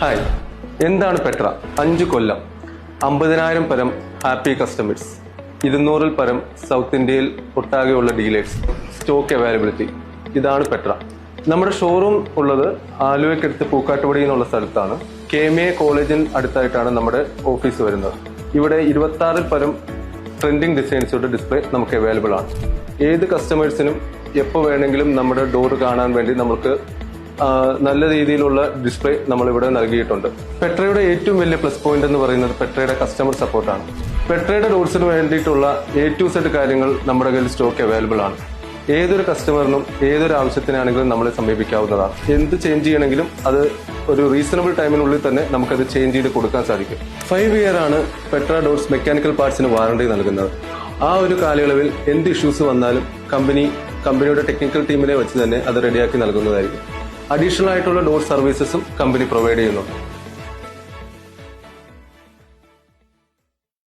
Hi. എന്താണ് Petra? അഞ്ച് കൊല്ലം. അമ്പതിനായിരം പരം ഹാപ്പി കസ്റ്റമേഴ്സ്. ഇരുന്നൂറിൽ പരം സൗത്ത് ഇന്ത്യയിൽ ഒട്ടാകെയുള്ള ഡീലേഴ്സ്. സ്റ്റോക്ക് അവൈലബിലിറ്റി ഇതാണ് പെട്ര. നമ്മുടെ ഷോറൂം ഉള്ളത് ആലുവയ്ക്കടുത്ത് പൂക്കാട്ടുപടി എന്നുള്ള സ്ഥലത്താണ്. കെ എം എ കോളേജിന് അടുത്തായിട്ടാണ് നമ്മുടെ ഓഫീസ് വരുന്നത്. ഇവിടെ ഇരുപത്തി ആറിൽ പരം ട്രെൻഡിങ് ഡിസൈൻസുടെ ഡിസ്പ്ലേ നമുക്ക് അവൈലബിൾ ആണ്. ഏത് കസ്റ്റമേഴ്സിനും എപ്പോൾ വേണമെങ്കിലും നമ്മുടെ ഡോർ കാണാൻ വേണ്ടി നമുക്ക് നല്ല രീതിയിലുള്ള ഡിസ്പ്ലേ നമ്മൾ ഇവിടെ നൽകിയിട്ടുണ്ട്. പെട്രയുടെ ഏറ്റവും വലിയ പ്ലസ് പോയിന്റ് എന്ന് പറയുന്നത് പെട്രയുടെ കസ്റ്റമർ സപ്പോർട്ടാണ് പെട്രയുടെ റോഡ്സിന് വേണ്ടിയിട്ടുള്ള എ ടു സെഡ് കാര്യങ്ങൾ നമ്മുടെ കയ്യിൽ സ്റ്റോക്ക് അവൈലബിൾ ആണ്. ഏതൊരു കസ്റ്റമറിനും ഏതൊരു ആവശ്യത്തിനാണെങ്കിലും നമ്മളെ സമീപിക്കാവുന്നതാണ്. എന്ത് ചേഞ്ച് ചെയ്യണമെങ്കിലും അത് ഒരു റീസണബിൾ ടൈമിനുള്ളിൽ തന്നെ നമുക്കത് ചേഞ്ച് ചെയ്ത് കൊടുക്കാൻ സാധിക്കും. ഫൈവ് ഇയർ ആണ് പെട്ര ഡോർസ് മെക്കാനിക്കൽ പാർട്സിന് വാറണ്ടി നൽകുന്നത്. ആ ഒരു കാലയളവിൽ എന്ത് ഇഷ്യൂസ് വന്നാലും കമ്പനി കമ്പനിയുടെ ടെക്നിക്കൽ ടീമിനെ വെച്ച് തന്നെ അത് റെഡിയാക്കി നൽകുന്നതായിരിക്കും. അഡീഷണൽ ആയിട്ടുള്ള ഡോർ സർവീസസും കമ്പനി പ്രൊവൈഡ് ചെയ്യുന്നുണ്ട്.